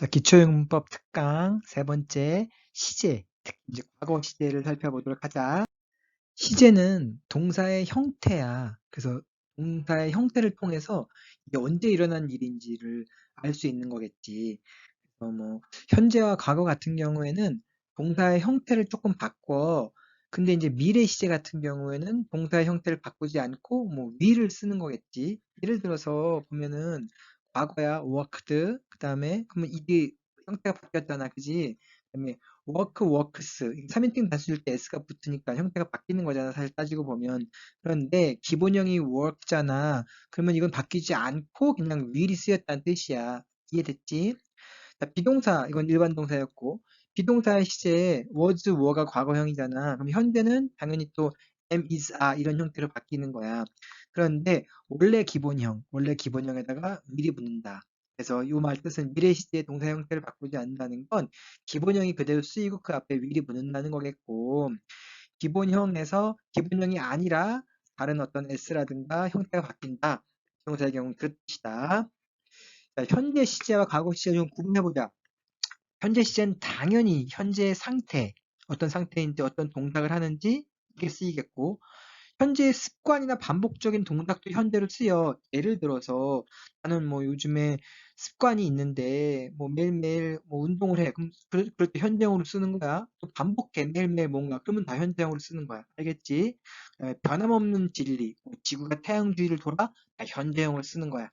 자, 기초영문법 특강 세 번째 시제, 이제 과거 시제를 살펴보도록 하자. 시제는 동사의 형태야. 그래서 동사의 형태를 통해서 이게 언제 일어난 일인지를 알 수 있는 거겠지. 그래서 뭐 현재와 과거 같은 경우에는 동사의 형태를 조금 바꿔. 근데 이제 미래 시제 같은 경우에는 동사의 형태를 바꾸지 않고 뭐 위를 쓰는 거겠지. 예를 들어서 보면은 과거야 worked 그다음에 그러면 이게 형태가 바뀌었잖아. 그지? 그다음에 work works 3인칭 단수일 때 s가 붙으니까 형태가 바뀌는 거잖아. 사실 따지고 보면. 그런데 기본형이 work잖아. 그러면 이건 바뀌지 않고 그냥 will이 쓰였다는 뜻이야. 이해됐지? 자, 비동사 이건 일반 동사였고 비동사의 시제에 was, were가 과거형이잖아. 그럼 현재는 당연히 또 am, is, are 이런 형태로 바뀌는 거야. 그런데 원래 기본형, 원래 기본형에다가 will이 붙는다. 그래서 이 말 뜻은 미래 시제의 동사 형태를 바꾸지 않는다는 건 기본형이 그대로 쓰이고 그 앞에 will이 붙는다는 거겠고 기본형에서 기본형이 아니라 다른 어떤 s라든가 형태가 바뀐다. 동사의 경우는 그렇다. 자, 현재 시제와 과거 시제 좀 구분해보자. 현재 시제는 당연히 현재의 상태, 어떤 상태인지 어떤 동작을 하는지 이게 쓰이겠고 현재의 습관이나 반복적인 동작도 현재로 쓰여. 예를 들어서 나는 뭐 요즘에 습관이 있는데 뭐 매일매일 뭐 운동을 해. 그럼 그럴, 그럴 때 현재형으로 쓰는 거야. 또 반복해 매일매일 뭔가. 그러면 다 현재형으로 쓰는 거야. 알겠지? 에, 변함없는 진리. 뭐 지구가 태양 주위를 돌아 다 현재형을 쓰는 거야.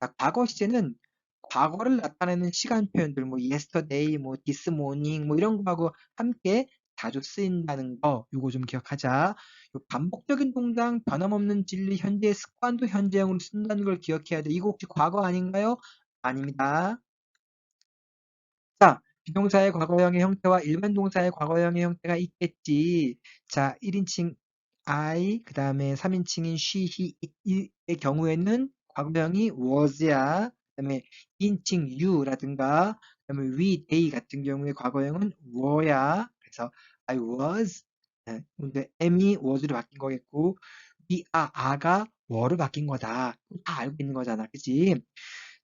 자, 과거 시제는 과거를 나타내는 시간 표현들, 뭐 yesterday, 뭐 this morning, 뭐 이런 거하고 함께 자주 쓰인다는 거, 요거 좀 기억하자. 요 반복적인 동작, 변함없는 진리, 현재의 습관도 현재형으로 쓴다는 걸 기억해야 돼. 이거 혹시 과거 아닌가요? 아닙니다. 자, 비동사의 과거형의 형태와 일반 동사의 과거형의 형태가 있겠지. 자, 1인칭 I, 그 다음에 3인칭인 she, he의 경우에는 과거형이 was야. 그 다음에 2인칭 you라든가, 그 다음에 we, they 같은 경우에 과거형은 were야. 그래서 I was, 네, 근데 am이 was로 바뀐 거겠고, we are, are가 were로 바뀐 거다. 다 알고 있는 거잖아. 그치?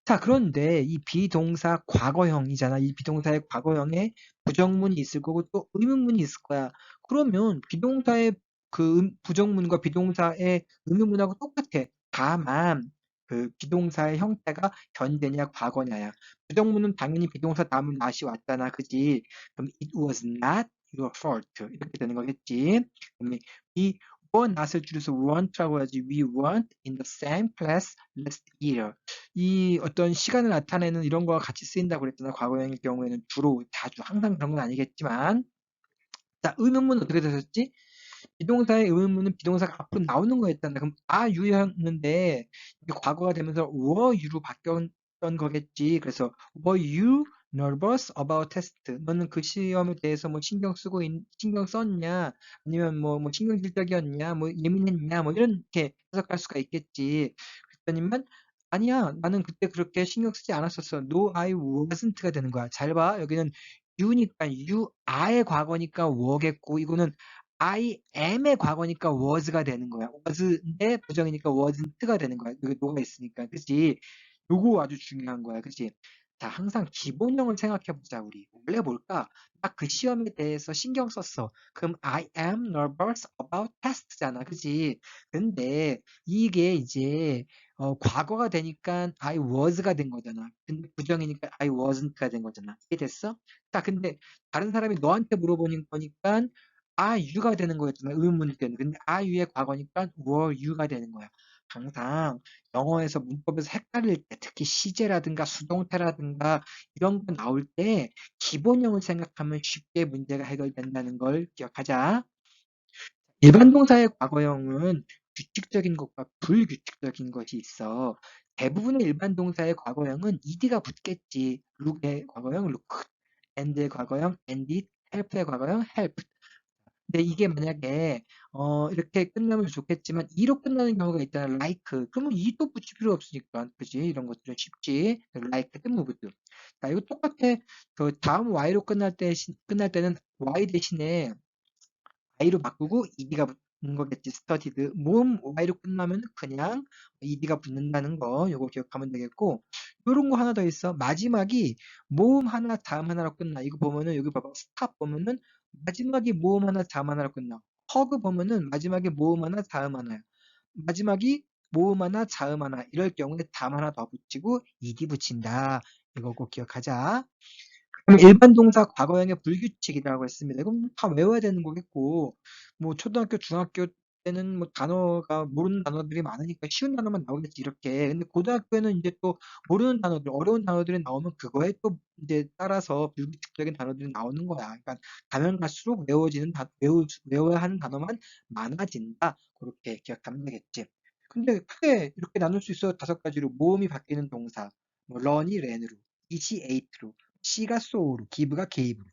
자, 그런데 이 비동사 과거형이잖아. 이 비동사의 과거형에 부정문이 있을 거고 또 의문문이 있을 거야. 그러면 비동사의 그 부정문과 비동사의 의문문하고 똑같아. 다만 그 비동사의 형태가 현재냐 과거냐야. 부정문은 당연히 비동사 다음은 not이 왔잖아. 그지? 그럼 it was not your fault. 이렇게 되는 거겠지. we were not을 줄여서 weren't라고 하지. We weren't in the same class last year. 이 어떤 시간을 나타내는 이런 거와 같이 쓰인다고 그랬잖아. 과거형의 경우에는 주로 자주 항상 그런 건 아니겠지만 자, 의문문 어떻게 되셨지? 비동사의 의문문은 비동사가 앞으로 나오는 거였잖아. 그럼 아 유였는데 과거가 되면서 were you로 바뀌었던 거겠지. 그래서 were you nervous about test? 너는 그 시험에 대해서 뭐 신경 쓰고 있, 신경 썼냐? 아니면 뭐, 뭐 신경 질적이었냐? 뭐 예민했냐? 뭐 이렇게 해석할 수가 있겠지. 그랬더니만 아니야. 나는 그때 그렇게 신경 쓰지 않았었어. No, I wasn't가 되는 거야. 잘 봐. 여기는 you니까 you are의 과거니까 were겠고 이거는 I am의 과거니까 was가 되는 거야. was인데 부정이니까 wasn't가 되는 거야. 여기 노가 있으니까. 그치? 요거 아주 중요한 거야. 그치? 자, 항상 기본형을 생각해 보자, 우리. 원래 뭘까? 딱 그 시험에 대해서 신경 썼어. 그럼 I am nervous about test잖아. 그치? 근데 이게 이제 어, 과거가 되니까 I was가 된 거잖아. 근데 부정이니까 I wasn't가 된 거잖아. 이해됐어? 자, 근데 다른 사람이 너한테 물어보는 거니까 are you가 되는 거였잖아. 의문일 때는. 근데 are you의 과거니까 were you가 되는 거야. 항상 영어에서 문법에서 헷갈릴 때 특히 시제라든가 수동태라든가 이런 거 나올 때 기본형을 생각하면 쉽게 문제가 해결된다는 걸 기억하자. 일반 동사의 과거형은 규칙적인 것과 불규칙적인 것이 있어. 대부분의 일반 동사의 과거형은 ed가 붙겠지. look의 과거형 look, and의 과거형 and, help의 과거형 help. 근데 이게 만약에 어 이렇게 끝나면 좋겠지만 e로 끝나는 경우가 있잖아. like. 그러면 또 붙일 필요 없으니까. 그지? 이런 것들은 쉽지. like, moved. 자, 이거 똑같아. 그 다음 y로 끝날 때 끝날 때는 y 대신에 i로 바꾸고 ed가 거겠지. studied. 모음 y로 끝나면 그냥 ed가 붙는다는 거 요거 기억하면 되겠고 요런 거 하나 더 있어. 마지막이 모음 하나 자음 하나로 끝나. 이거 보면은 여기 봐봐. stop 보면은 마지막이 모음 하나 자음 하나로 끝나. hug 보면은 마지막에 모음 하나 자음 하나야. 마지막이 모음 하나 자음 하나 이럴 경우에 자음 하나 더 붙이고 ed 붙인다. 이거 꼭 기억하자. 그럼 일반 동사 과거형의 불규칙이라고 했습니다. 이건 다 외워야 되는 거겠고, 뭐 초등학교, 중학교 때는 뭐 단어가 모르는 단어들이 많으니까 쉬운 단어만 나오겠지 이렇게. 근데 고등학교에는 이제 또 모르는 단어들, 어려운 단어들이 나오면 그거에 또 이제 따라서 불규칙적인 단어들이 나오는 거야. 그러니까 가면 갈수록 외워지는 단, 외우, 외워야 하는 단어만 많아진다. 그렇게 기억하면 되겠지. 근데 크게 이렇게 나눌 수 있어 다섯 가지로 모음이 바뀌는 동사, 뭐 run이 ran으로, eat이 ate로, C가 so로, give가 gave로.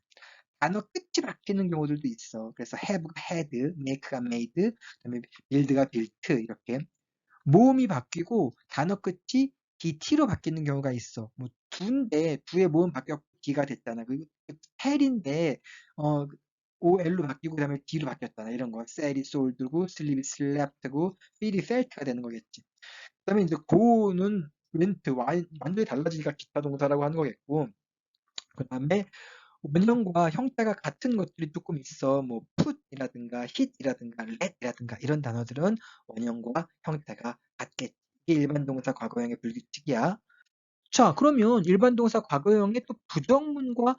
단어 끝이 바뀌는 경우들도 있어. 그래서 have가 had, make가 made, 그다음에 build가 built 이렇게. 모음이 바뀌고 단어 끝이 DT로 바뀌는 경우가 있어. 뭐 두인데 두의 모음 바뀌었고 D가 됐잖아. 그리고 텔인데 어 OL로 바뀌고 그다음에 D로 바뀌었잖아. 이런 거. 셀이 sold고 sleep이 slept고 feel이 felt가 되는 거겠지. 그다음에 이제 go는 went, 완전히 달라지니까 기타 동사라고 하는 거겠고. 그 다음에 원형과 형태가 같은 것들이 조금 있어. 뭐 put이라든가 hit이라든가 let이라든가 이런 단어들은 원형과 형태가 같겠지. 이게 일반 동사 과거형의 불규칙이야. 자, 그러면 일반 동사 과거형에 또 부정문과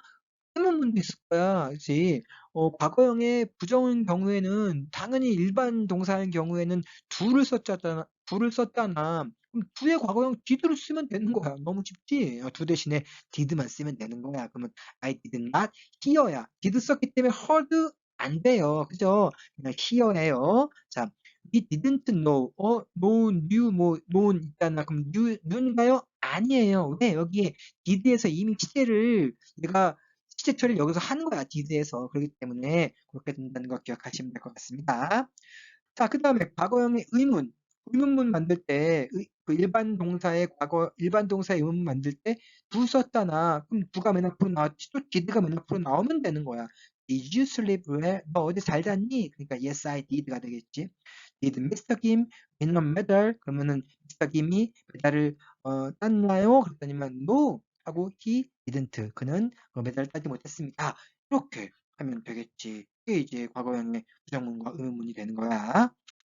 의문문도 있을 거야. 그치? 어, 과거형의 부정인 경우에는 당연히 일반 동사인 경우에는 do를 썼잖아. Do를 썼잖아. 그럼 do의 과거형 did를 쓰면 되는 거야. 너무 쉽지? 어, do 대신에 did만 쓰면 되는 거야. 그러면 I did not hear야. did 썼기 때문에 heard 안 돼요. 그죠? 그냥 hear예요. 자, we didn't know. 어, know, knew, 뭐, known 있잖아. 그럼 knew, knew인가요? 아니에요. 왜? 여기에 did에서 이미 시제를 내가 시제 처리를 여기서 한 거야. did에서. 그렇기 때문에 그렇게 된다는 거 기억하시면 될 것 같습니다. 자, 그 다음에 과거형의 의문. 의문문 만들 때, 의, 그 일반 동사의 과거, 일반 동사의 의문문 만들 때, 두 썼잖아. 그럼 두가 맨 앞으로 나왔지. 또 did가 맨 앞으로 나오면 되는 거야. Did you sleep well? 너 어제 잘 잤니? 그러니까 yes, I did가 되겠지. Did Mr. Kim win a medal? 그러면은 Mr. Kim이 메달을 어, 땄나요? 그랬더니만 no 하고 he didn't. 그는 그 메달을 따지 못했습니다. 이렇게 하면 되겠지. 이게 이제 과거형의 부정문과 의문문이 되는 거야.